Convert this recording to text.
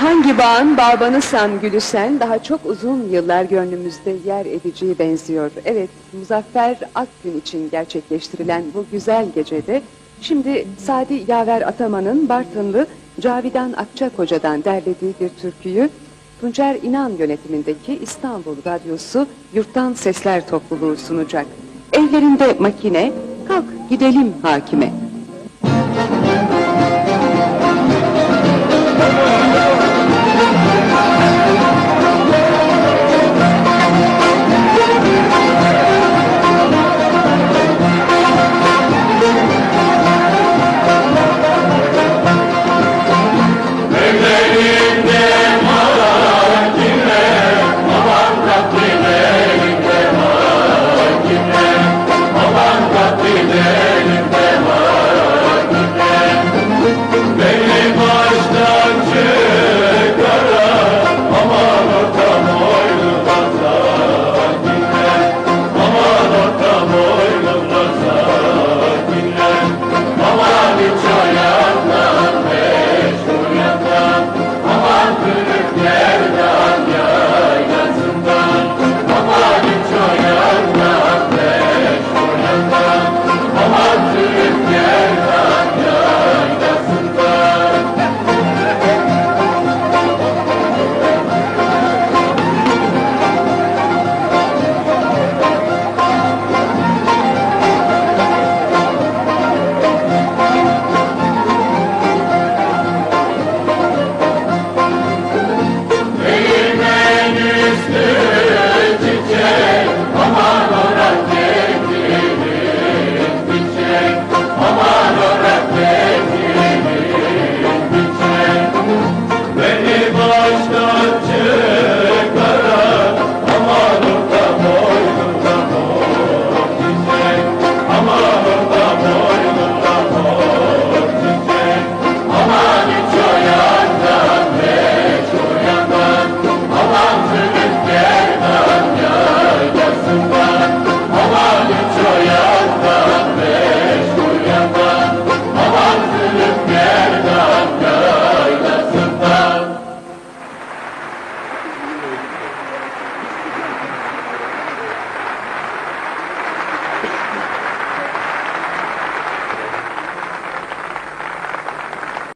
Hangi bağın bağbanı san gülü sen daha çok uzun yıllar gönlümüzde yer edeceği benziyor. Evet Muzaffer Akgün için gerçekleştirilen bu güzel gecede şimdi Sadi Yaver Ataman'ın Bartınlı Cavidan Akçakoca'dan derlediği bir türküyü Tuncer İnan yönetimindeki İstanbul Radyosu Yurttan Sesler Topluluğu sunacak. Ellerinde makine, kalk gidelim hakime.